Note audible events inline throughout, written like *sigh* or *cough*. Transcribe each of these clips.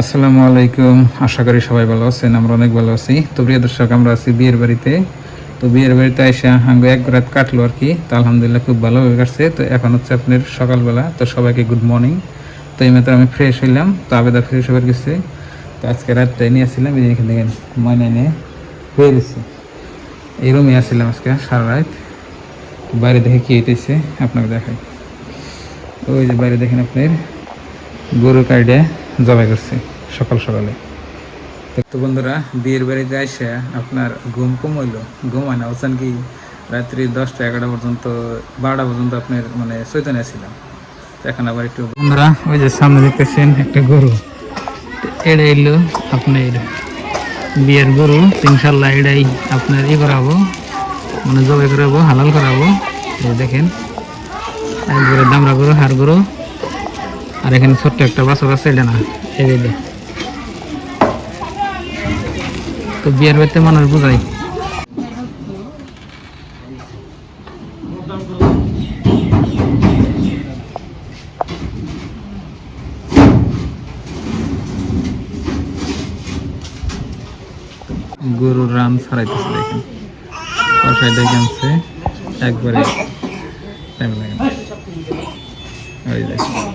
আসসালামু আলাইকুম। আশা করি সবাই ভালো আছেন, আমরা অনেক ভালো আছি। তো প্রিয় দর্শক, আমরা আছি বিয়ের বাড়িতে। তো বিয়ের বাড়িতে এসে আঙ্গু এক রাত কাটলো আর কি, তো আলহামদুলিল্লাহ খুব ভালোভাবে কাটছে। তো এখন হচ্ছে আপনার সকালবেলা, তো সবাইকে গুড মর্নিং তো এই মাত্র আমি ফ্রেশ হইলাম, তো আবেদা ফ্রেশ হবার গেছে। তো আজকে রাতটাই নিয়ে আসছিলাম, এই এখান থেকে ময়না নিয়ে হয়ে গেছে এই রুমে আসছিলাম আজকে সারা রাত। বাইরে দেখে কি হইতেছে, আপনাকে দেখাই। ওই যে বাইরে দেখেন আপনার গরু কাইডে। জবাই করছে সকাল সকালে। তো বন্ধুরা বিয়ের বাড়িতে এসে আপনার ঘুম কম হইল। ঘুম হয় না বলছেন কি রাত্রি দশটা এগারোটা পর্যন্ত বারোটা পর্যন্ত আপনার মানে চৈতন্য ছিলাম। এখন আবার একটু বন্ধুরা ওই যে সামনে দেখতেছেন একটা গরু। এটা এলো আপনার বিয়ের গরু। ইনশাল্লাহ এটাই আপনার ই করাবো মানে জবাই করাবো হালাল করাবো। দেখেন একবারে দামরা গরু হাড় গরু। আর এখানে ছোট্ট একটা বাছর আছে, এটা না? এই তো বিয়ের বাড়িতে মানুষ বোঝাই। গরুর রান ছাড়াইতেছে দেখেন। কষাই ডেকে একবারে টাইম লাগে ওই দেখেন।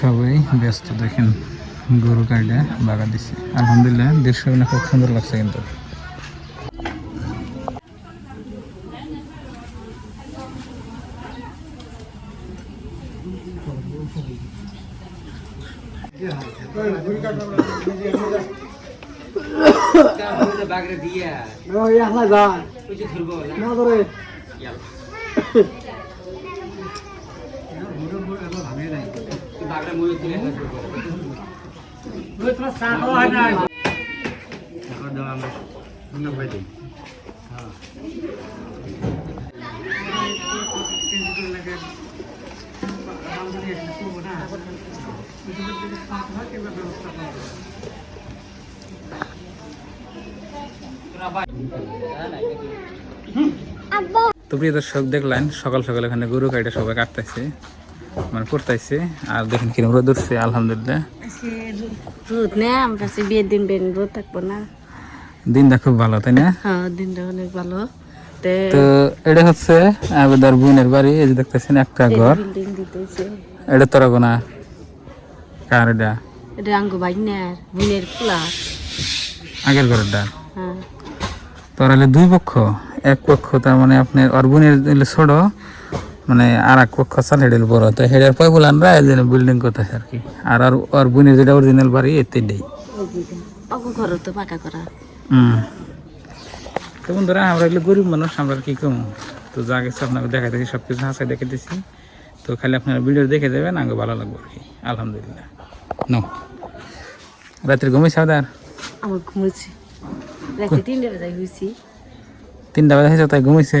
সবাই ব্যস্ত দেখেন গরু কাইডে বাগা দিছে। আলহামদুলিল্লাহ দৃশ্য খুব সুন্দর লাগছে কিন্তু। *coughs* তো প্রিয় দর্শক দেখলেন সকাল সকাল এখানে গরু কাইটে সবাই কাটতেছে। মানে করতেছে আর দেখেন কিরম রোদ উঠছে আলহামদুলিল্লাহ। রোদ না আমরা বিয়ের দিন বেন রোদ থাকব না দিনটা খুব ভালো তাই না? হ্যাঁ দিনটা অনেক ভালো তো এটা হচ্ছে আবেদার বোনের বাড়ি এই যে দেখতেছেন একটা ঘর। এটা তোরা গোনা কার এটা? এটা আঙ্গু বাইনার বোনের পোলা আগের ঘরেরটা? হ্যাঁ। তোর হলে দুই পক্ষ এক পক্ষ তার মানে আপনার ওর বোনের হলে ছোট মানে আর এক পক্ষ চাল হেডেল বড় তো হেডের পয় বলে আমরা এই বিল্ডিং করতেছে আর কি। আর আর ওর বোনের যেটা অরিজিনাল বাড়ি এতে দেই ঘর তো পাকা করা। হুম। তো বন্ধুরা আমরা এগুলো গরিব মানুষ আমরা কি কম তো যা কিছু আপনাকে দেখাই দেখি সব কিছু হাসাই দেখে দিচ্ছি তো খালি আপনারা ভিডিও দেখে দেবেন আগে ভালো লাগবে আর কি। আলহামদুলিল্লাহ। নো। রাত্রে ঘুমিয়েছে আদার আমার রাতে তিনটে বাজায় হয়েছি তিনটা বাজে হয়েছে তাই ঘুমিয়েছে?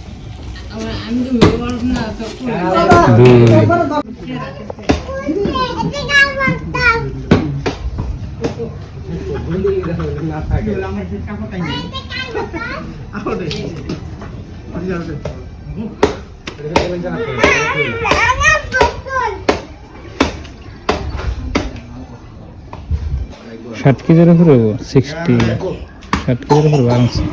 ষাট কেজির উপরে সিক্সটি ষাট কেজির উপরে আরামসে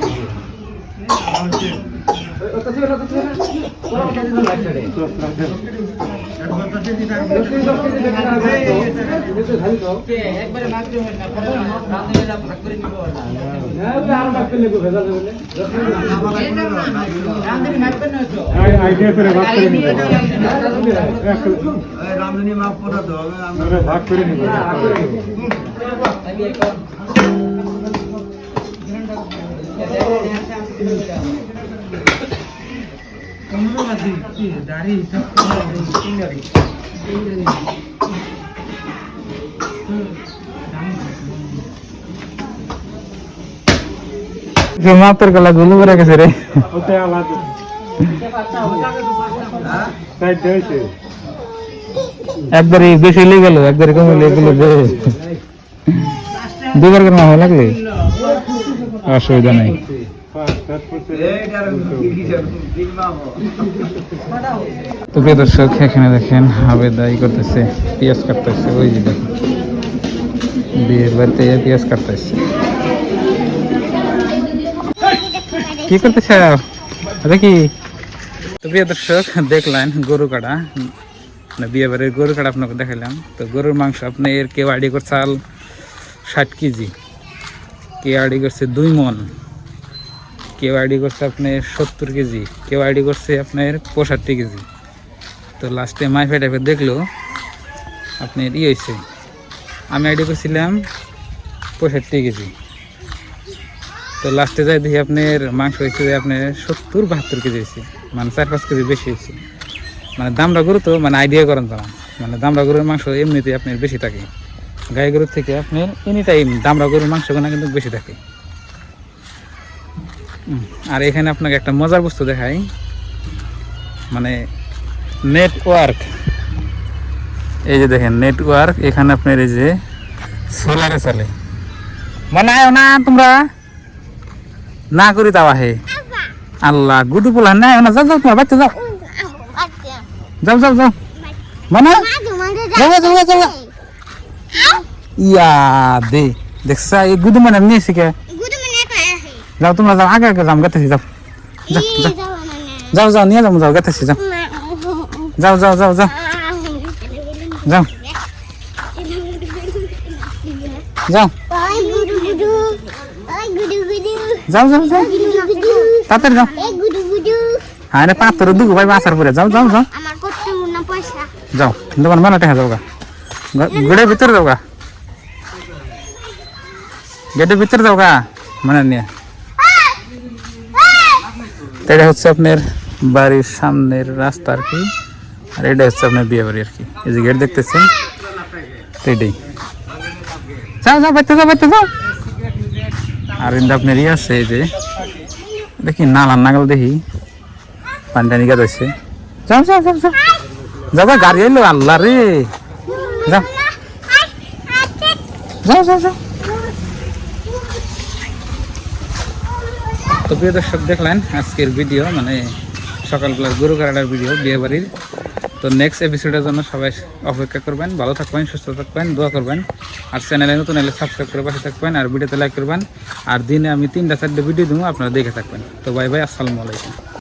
রামধনী মাফ করে আমরা ভাগ করে মাতের গলা গুলো করে গেছে রে। আলাদা একবারে বেশি লেগে গেল একবারে কমে লেগে গেল দুবার করে মামা লাগলে অসুবিধা নাই এইটার কি কি বিগ মামো তো প্রিয় দর্শক, এখানে দেখেন আবেদাই করতেছে, পেঁয়াজ কাটতেছে। ওই যে দেখেন, বিয়ের বাড়িতে পেঁয়াজ কাটতেছে। কি করতেছে? দেখি তো প্রিয় দর্শক, দেখলেন গরু কাটা। মানে বিয়ে বাড়ির গরু কাটা আপনাকে দেখালাম তো গরুর মাংস আপনি এর কেউ আইডি করছে চাল ষাট কেজি। কেউ আইডি করছে দুই মন। কেউ আইডি করছে আপনার সত্তর কেজি কেউ আইডি করছে আপনার পঁয়ষট্টি কেজি। তো লাস্টে মাই ফেটাফে দেখল, আপনার ই হয়েছে আমি আইডি করছিলাম পঁয়ষট্টি কেজি। তো লাস্টে যাই দেখি আপনার মাংস হয়েছে যে আপনার সত্তর বাহাত্তর কেজি হয়েছে মানে চার পাঁচ কেজি বেশি হয়েছে মানে দামরা গরু তো মানে আইডিয়া করেন তারা মানে দামরা গরুর মাংস এমনিতেই আপনার বেশি থাকে। গাই গরুর থেকে আপনার এনি টাইম দামরা গরুর মাংসগুলো কিন্তু বেশি থাকে। আর এখানে আপনাকে একটা মজার বস্তু দেখাই। মানে নেটওয়ার্ক এই যে দেখেন নেটওয়ার্ক এখানে আপনার এই যে সোলারে চলে আয়ো না তোমরা? না করি তাও আহে। আল্লাহ, গুডু পোলা, না না, যাও যাও, তোমার বাচ্চা মানে? যাও যাও যাও যাও ইয়া দে, দেখছা, এই গুডু মানে নিয়েছি কে? যাও তোমরা যাও আগে আগে যাও গেতেছি যাও। যাও যাও। নিয়ে যাও যাও গেতেছি যাও। যাও যাও যাও যাও। যাও। যাও। যাও যাও যাও। তাড়াতাড়ি যাও। হ্যাঁ রে পাঁচ তোর দুগো ভাই বাসার পরে। যাও যাও যাও। যাও দোকান মেলা টেকা যাও গা গেটের ভিতরে যাও গা। গেটের ভিতরে যাও গা। মানে নিয়ে। তো এটা হচ্ছে আপনার বাড়ির সামনের রাস্তা আর কি। আর এটা হচ্ছে আপনার বিয়ে বাড়ি আর কি। এই যে গেট দেখতেছেন এটাই। যাও যাও বাইতে যাও বাইতে যাও। আর কিন্তু আপনার ইয়ে আছে এই যে, দেখি নালার নাগাল দেখি। পানি টানি গাদাইছে যাও যাও যাও যাও। যাও গাড়ি এলো আল্লাহ রে। যাও। যাও যাও যাও। তো প্রিয় দর্শক, দেখলেন আজকের ভিডিও মানে সকালবেলার গরু কারাটার ভিডিও, বিয়েবাড়ির। তো নেক্সট এপিসোডের জন্য সবাই অপেক্ষা করবেন, ভালো থাকবেন, সুস্থ থাকবেন, দোয়া করবেন। আর চ্যানেলে নতুন এলে সাবস্ক্রাইব করে পাশে থাকবেন, আর ভিডিওতে লাইক করবেন। আর দিনে আমি তিনটা চারটে ভিডিও দেবো, আপনারা দেখে থাকবেন। তো বাই বাই আসসালামু আলাইকুম।